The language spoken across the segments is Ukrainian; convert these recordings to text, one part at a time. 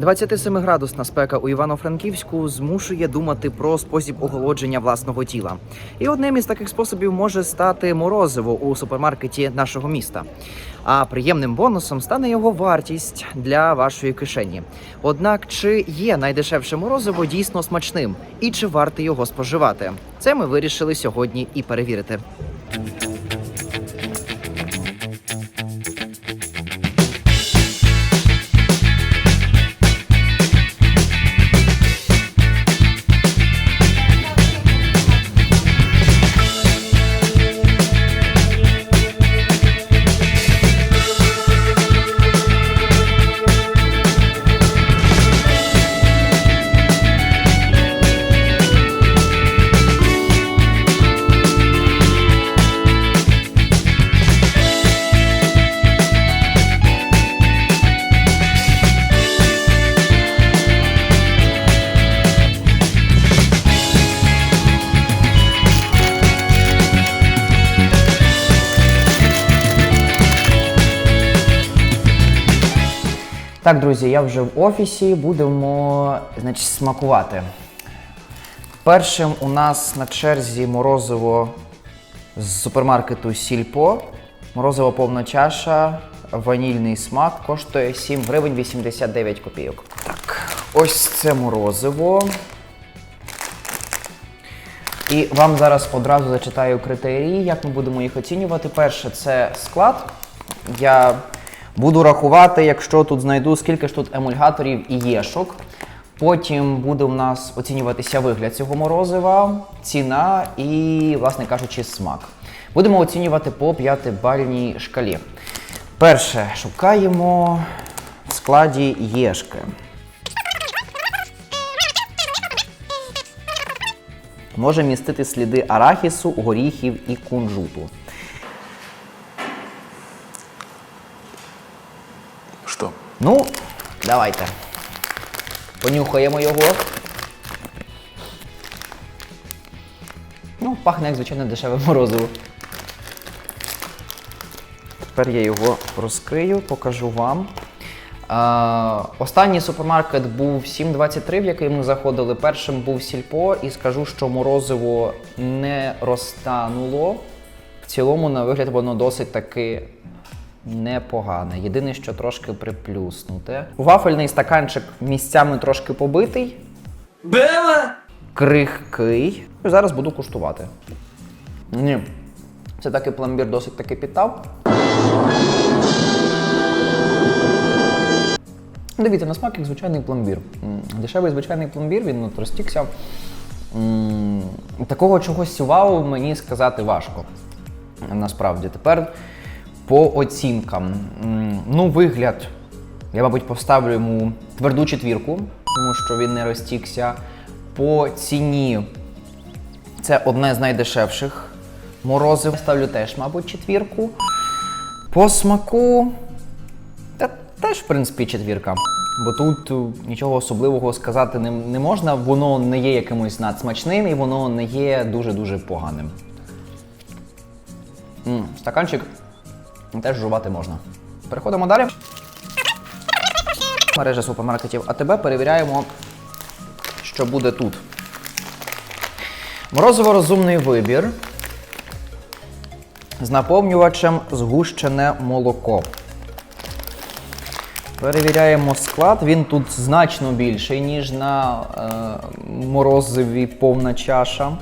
27-градусна спека у Івано-Франківську змушує думати про спосіб охолодження власного тіла. І одним із таких способів може стати морозиво у супермаркеті нашого міста. А приємним бонусом стане його вартість для вашої кишені. Однак, чи є найдешевше морозиво дійсно смачним і чи варто його споживати? Це ми вирішили сьогодні і перевірити. Так, друзі, я вже в офісі. Будемо значить, смакувати. Першим у нас на черзі морозиво з супермаркету Сільпо. Морозиво повна чаша, ванільний смак коштує 7 гривень 89 копійок. Так, ось це морозиво. І вам зараз одразу зачитаю критерії, як ми будемо їх оцінювати. Перше це склад. Я буду рахувати, якщо тут знайду, скільки ж тут емульгаторів і єшок. Потім буде у нас оцінюватися вигляд цього морозива, ціна і, власне кажучи, смак. Будемо оцінювати по п'ятибальній шкалі. Перше, шукаємо в складі єшки. Може містити сліди арахісу, горіхів і кунжуту. Что? Ну, давайте. Понюхаємо його. Ну, пахне як звичайно дешеве морозиво. Тепер я його розкрию, покажу вам. Е, останній супермаркет був 7.23, в який ми заходили. Першим був Сільпо, і скажу, що морозиво не розтануло. В цілому, на вигляд, воно досить таки непогане. Єдине, що трошки приплюснуте. Вафельний стаканчик місцями трошки побитий. Бела! Крихкий. І зараз буду куштувати. Ні. Це таки пломбір досить таки підтав. Дивіться, на смак як звичайний пломбір. Дешевий звичайний пломбір, він от розтікся. Такого чогось вау мені сказати важко. Насправді. Тепер по оцінкам. Ну, вигляд. Я, мабуть, поставлю йому тверду четвірку, тому що він не розтікся. По ціні це одне з найдешевших морозив. Ставлю теж, мабуть, четвірку. По смаку. Та теж, в принципі, четвірка. Бо тут е, нічого особливого сказати не, не можна, воно не є якимось надсмачним і воно не є дуже-дуже поганим. М, стаканчик теж жувати можна. Переходимо далі. Мережа супермаркетів АТБ перевіряємо, що буде тут. Морозиво розумний вибір. З наповнювачем згущене молоко. Перевіряємо склад. Він тут значно більший, ніж на е, морозиві повна чаша.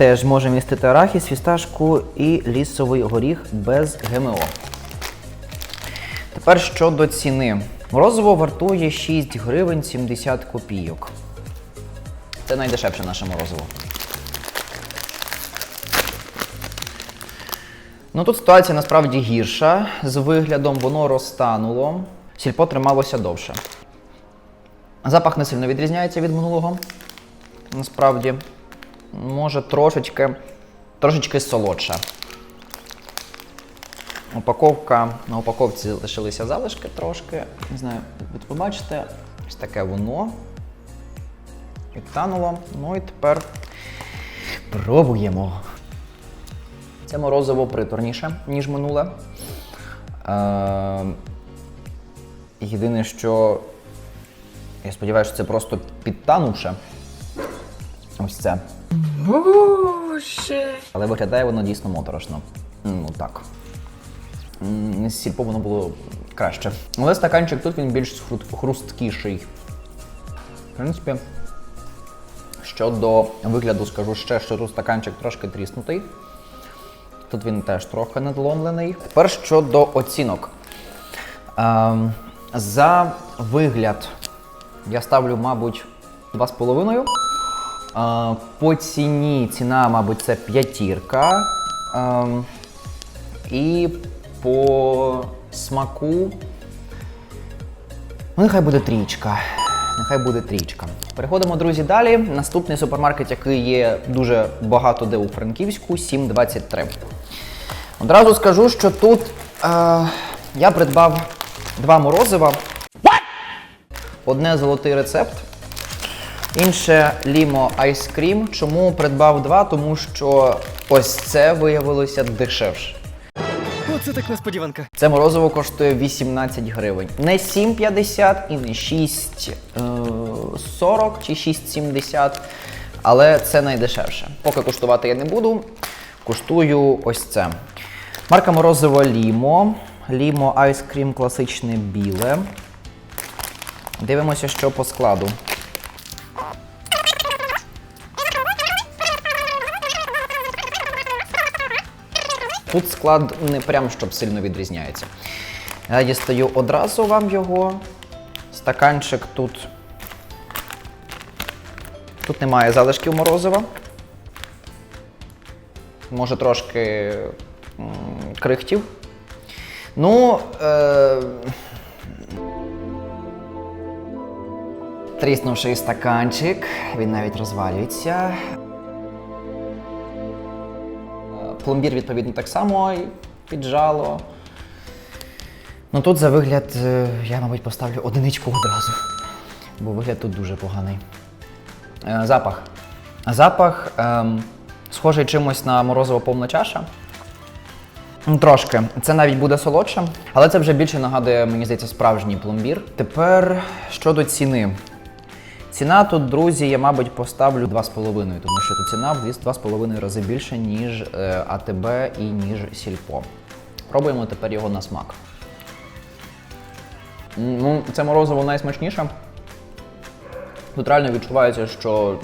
Теж може містити арахіс, фісташку і лісовий горіх без ГМО. Тепер щодо ціни. Морозиво вартує 6 гривень 70 копійок. Це найдешевше наше морозиво. Ну тут ситуація насправді гірша. З виглядом воно розтануло. Сільпо трималося довше. Запах не сильно відрізняється від минулого. Насправді, може трошечки, трошечки солодша. Упаковка. На упаковці лишилися залишки трошки. Не знаю, ви побачите, ось таке воно. Відтануло. Ну і тепер пробуємо. Це морозиво приторніше, ніж минуле. Е, єдине, що я сподіваюся, що це просто підтанувше. Ось це. Боже. Але виглядає воно дійсно моторошно. Ну так. З сільпо воно було краще. Але стаканчик тут він більш хрусткіший. В принципі, щодо вигляду, скажу ще, що тут стаканчик трошки тріснутий. Тут він теж трохи надломлений. Тепер щодо оцінок. Ем, за вигляд я ставлю, мабуть, 2,5. По ціні ціна, мабуть, це п'ятірка. Ем, і по смаку. Ну, нехай буде трічка. Нехай буде трічка. Переходимо, друзі, далі. Наступний супермаркет, який є дуже багато де у Франківську, 723. Одразу скажу, що тут е, я придбав два морозива. Одне золотий рецепт, інше лімо айскрім. Чому придбав два? Тому що ось це виявилося дешевше. Оце так несподіванка. Це морозиво коштує 18 гривень. Не 7,50 і не 6,40 чи 6,70, але це найдешевше. Поки куштувати я не буду. Куштую ось це. Марка морозиво Лімо. Лімо айскрім класичне біле. Дивимося, що по складу. Тут склад не прям щоб сильно відрізняється. Я дістаю одразу вам його. Стаканчик тут. Тут немає залишків морозива. Може трошки крихтів. Ну. Е- Тріснувший стаканчик, він навіть розвалюється. Пломбір, відповідно, так само піджало. Ну тут за вигляд е, я, мабуть, поставлю одиничку одразу, бо вигляд тут дуже поганий. Е, Запах. Запах ем, схожий чимось на морозиво повна чаша. Ну, Трошки. Це навіть буде солодше, але це вже більше нагадує, мені здається, справжній пломбір. Тепер щодо ціни. Ціна тут, друзі, я, мабуть, поставлю 2,5, тому що тут ціна в 2,5 рази більше, ніж е, АТБ і ніж Сільпо. Пробуємо тепер його на смак. Ну, це морозиво найсмачніше. Тут реально відчувається, що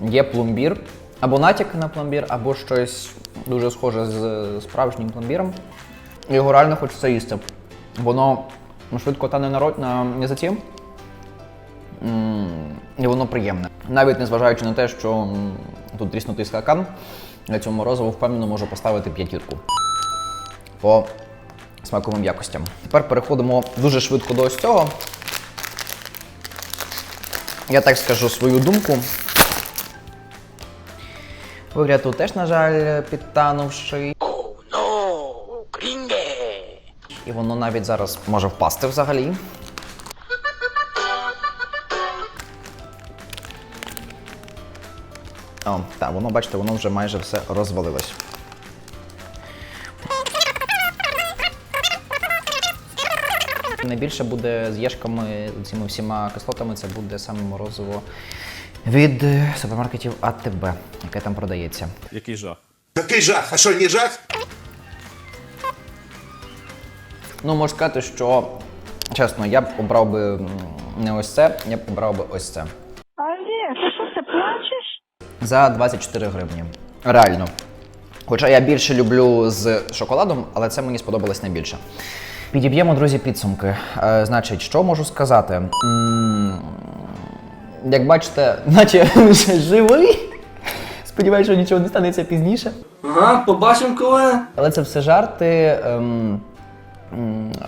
є пломбір, або натяк на пломбір, або щось дуже схоже з справжнім пломбіром. Його реально хочеться їсти. Воно ну, швидко тане на, рот- на язиці. І воно приємне. Навіть незважаючи на те, що тут тріснутий скакан, я цьому морозиву впевнено можу поставити п'ятірку по смаковим якостям. Тепер переходимо дуже швидко до ось цього. Я так скажу свою думку. Вигляд тут теж, на жаль, підтанувший. І воно навіть зараз може впасти взагалі. О, так, воно, бачите, воно вже майже все розвалилось. Найбільше буде з єшками, цими всіма кислотами, це буде саме морозиво від е, супермаркетів АТБ, яке там продається. Який жах. Який жах? А що, не жах? Ну, можу сказати, що чесно, я б обрав би не ось це, я б обрав би ось це. За 24 гривні. Реально. Хоча я більше люблю з шоколадом, але це мені сподобалось найбільше. Підіб'ємо, друзі, підсумки. Е, значить, що можу сказати? М, Як бачите, наче живий. Сподіваюся, що нічого не станеться пізніше. Ага, побачимо коли. Але це все жарти. Ем, м,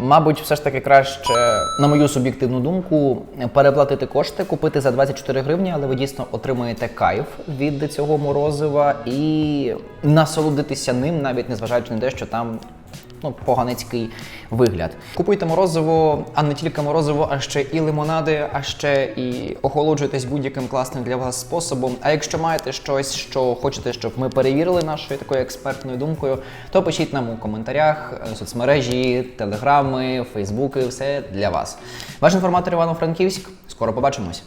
мабуть, все ж таки краще, на мою суб'єктивну думку, переплатити кошти, купити за 24 гривні, але ви дійсно отримуєте кайф від цього морозива і насолодитися ним, навіть незважаючи на те, що там ну, поганецький вигляд. Купуйте морозиво, а не тільки морозиво, а ще і лимонади, а ще і охолоджуйтесь будь-яким класним для вас способом. А якщо маєте щось, що хочете, щоб ми перевірили нашою такою експертною думкою, то пишіть нам у коментарях, е, соцмережі, телеграми, фейсбуки, все для вас. Ваш інформатор Івано-Франківськ. Скоро побачимось.